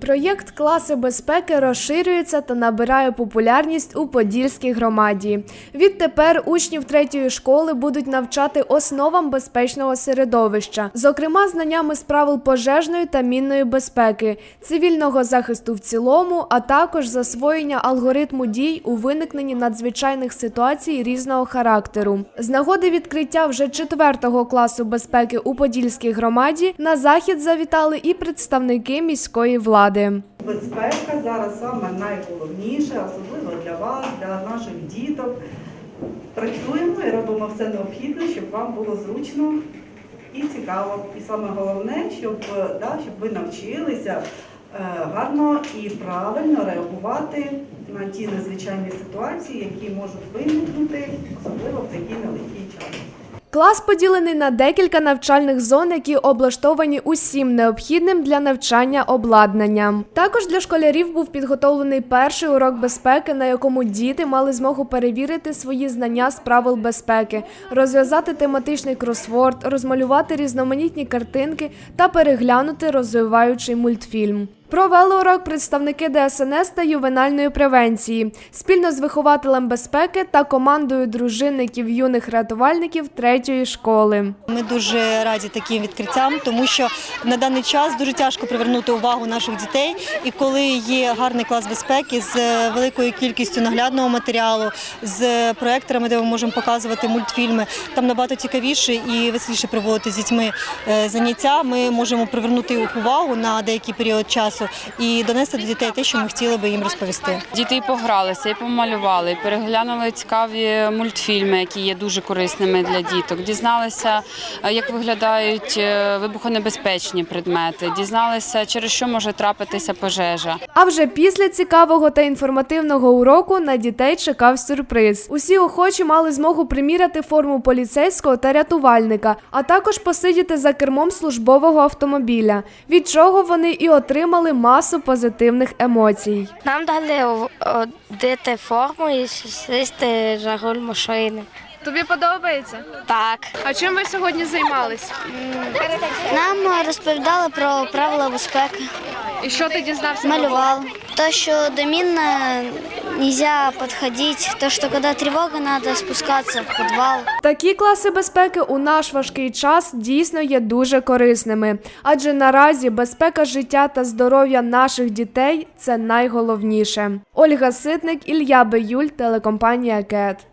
Проєкт класи безпеки розширюється та набирає популярність у Подільській громаді. Відтепер учнів третьої школи будуть навчати основам безпечного середовища, зокрема знаннями з правил пожежної та мінної безпеки, цивільного захисту в цілому, а також засвоєння алгоритму дій у виникненні надзвичайних ситуацій різного характеру. З нагоди відкриття вже четвертого класу безпеки у Подільській громаді на захід завітали і представники міської влади. Безпека зараз саме найголовніше, особливо для вас, для наших діток. Працюємо і робимо все необхідне, щоб вам було зручно і цікаво. І саме головне, щоб, да, щоб ви навчилися е, гарно і правильно реагувати на ті незвичайні ситуації, які можуть виникнути, особливо в такий нелегкий час. Клас поділений на декілька навчальних зон, які облаштовані усім необхідним для навчання обладнанням. Також для школярів був підготовлений перший урок безпеки, на якому діти мали змогу перевірити свої знання з правил безпеки, розв'язати тематичний кросворд, розмалювати різноманітні картинки та переглянути розвиваючий мультфільм. Провели урок представники ДСНС та ювенальної превенції спільно з вихователем безпеки та командою дружинників юних рятувальників третьої школи. Ми дуже раді таким відкриттям, тому що на даний час дуже тяжко привернути увагу наших дітей. І коли є гарний клас безпеки з великою кількістю наглядного матеріалу, з проекторами, де ми можемо показувати мультфільми, там набагато цікавіше і веселіше проводити з дітьми е, заняття. Ми можемо привернути їх увагу на деякий період часу і донести до дітей те, що ми хотіли би їм розповісти. Діти і погралися, і помалювали, і переглянули цікаві мультфільми, які є дуже корисними для діток. Дізналися, е, як виглядають е, вибухонебезпечні предмети, дізналися, через що може трапитися пожежа. А вже після цікавого та інформативного уроку на дітей чекав сюрприз. Усі охочі мали змогу приміряти форму поліцейського та рятувальника, а також посидіти за кермом службового автомобіля, від чого вони і отримали масу позитивних емоцій. Нам дали одити форму і сісти за руль машини. Тобі подобається? Так. А чим ви сьогодні займалися? Нам розповідали про правила безпеки. І що ти дізнався? Малювали. То, що до мін не можна підходити, то, що коли тривога, треба спускатися в підвал. Такі класи безпеки у наш важкий час дійсно є дуже корисними, адже наразі безпека життя та здоров'я наших дітей це найголовніше. Ольга Ситник, Ілля Беюль, телекомпанія КЕТ.